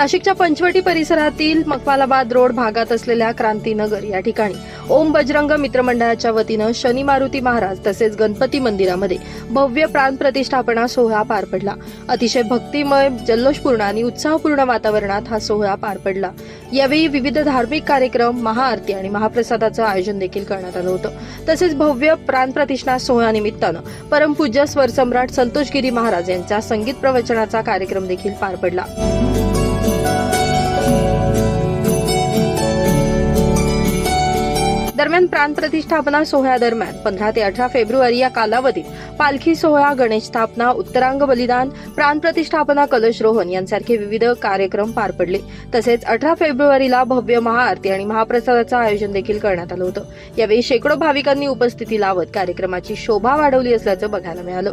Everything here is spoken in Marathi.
नाशिकच्या पंचवटी परिसरातील मकवालाबाद रोड भागात असलेल्या क्रांतीनगर या ठिकाणी ओम बजरंग मित्रमंडळाच्या वतीनं शनी मारुती महाराज तसेच गणपती मंदिरामध्ये भव्य प्राण प्रतिष्ठापना सोहळा पार पडला. अतिशय भक्तिमय जल्लोषपूर्ण आणि उत्साहपूर्ण वातावरणात हा सोहळा पार पडला. यावेळी विविध धार्मिक कार्यक्रम महाआरती आणि महाप्रसादाचं आयोजन देखील करण्यात आलं होतं. तसेच भव्य प्राण प्रतिष्ठा सोहळ्यानिमित्तानं परमपूज्य स्वरसम्राट संतोषगिरी महाराज यांचा संगीत प्रवचनाचा कार्यक्रम देखील पार पडला. दरम्यान प्राण प्रतिष्ठापना सोहळ्यादरम्यान पंधरा ते अठरा फेब्रुवारी या कालावधीत पालखी सोहळा गणेश स्थापना उत्तरांग बलिदान प्राण प्रतिष्ठापना कलशरोहण यांसारखे विविध कार्यक्रम पार पडले. तसेच अठरा फेब्रुवारीला भव्य महाआरती आणि महाप्रसादाचं आयोजन देखील करण्यात आलं होतं. यावेळी शेकडो भाविकांनी उपस्थिती लावत कार्यक्रमाची शोभा वाढवली असल्याचं बघायला मिळालं.